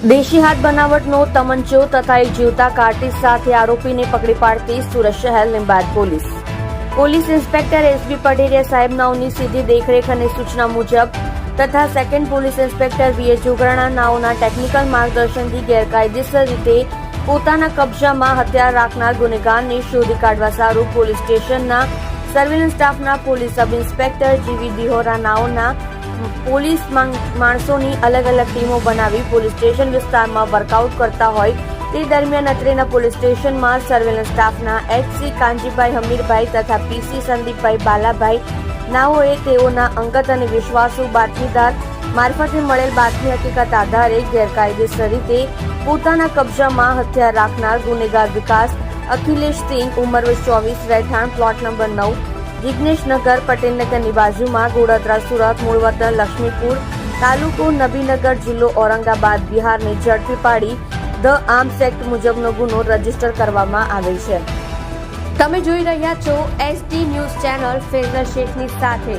દેશી હાથ બનાવટનો તમંચો તથા એક જીવતા કાર્ટિસ સાથે આરોપીને પકડી પાડતી સુરત શહેર Limbayat police. Police inspector SB Pateria સાહેબ નાઓની સીધી દેખરેખ અને સૂચના મુજબ તથા સેકન્ડ પોલીસ ઇન્સ્પેક્ટર વીએ નાઓના ટેકનિકલ માર્ગદર્શનથી ગેરકાયદેસર રીતે પોતાના કબજામાં હથિયાર રાખનાર ગુનેગારને શોધી કાઢવા સારું પોલીસ સ્ટેશનના સર્વેલન્સ સ્ટાફના પોલીસ સબ ઇન્સ્પેક્ટર જીવી દિહોરા નાઓના પોલીસ માણસોની અલગ અલગ ટીમો બનાવી પોલીસ સ્ટેશન વિસ્તારમાં વર્કઆઉટ કરતા હોય તે દરમિયાન અત્રેના પોલીસ સ્ટેશનમાં સર્વેલન્સ સ્ટાફના એચસી કાંજીભાઈ હમીરભાઈ તથા પીસી સંદીપભાઈ બાલાભાઈ નાઓએ તેઓના અંગત અને વિશ્વાસુ બાતમીદાર મારફતે મળેલ બાતમી હકીકત આધારે ગેરકાયદેસર રીતે પોતાના કબજામાં હથિયાર રાખનાર ગુનેગાર વિકાસ અખિલેશ સિંહ ઉંમર ચોવીસ, રહેઠાણ પ્લોટ નંબર નવ જિગ્નેશનગર, પટેલનગરની બાજુમાં ગોડાદરા, સુરત મૂળ લક્ષ્મીપુર તાલુકો, નબીનગર જિલ્લો, ઔરંગાબાદ, બિહારને ઝડપી પાડી ધ આર્મ્સ એક્ટ મુજબનો ગુનો રજિસ્ટર કરવામાં આવેલ છે. તમે જોઈ રહ્યા છો એસટી ન્યૂઝ ચેનલ ફેઝર શેખની સાથે.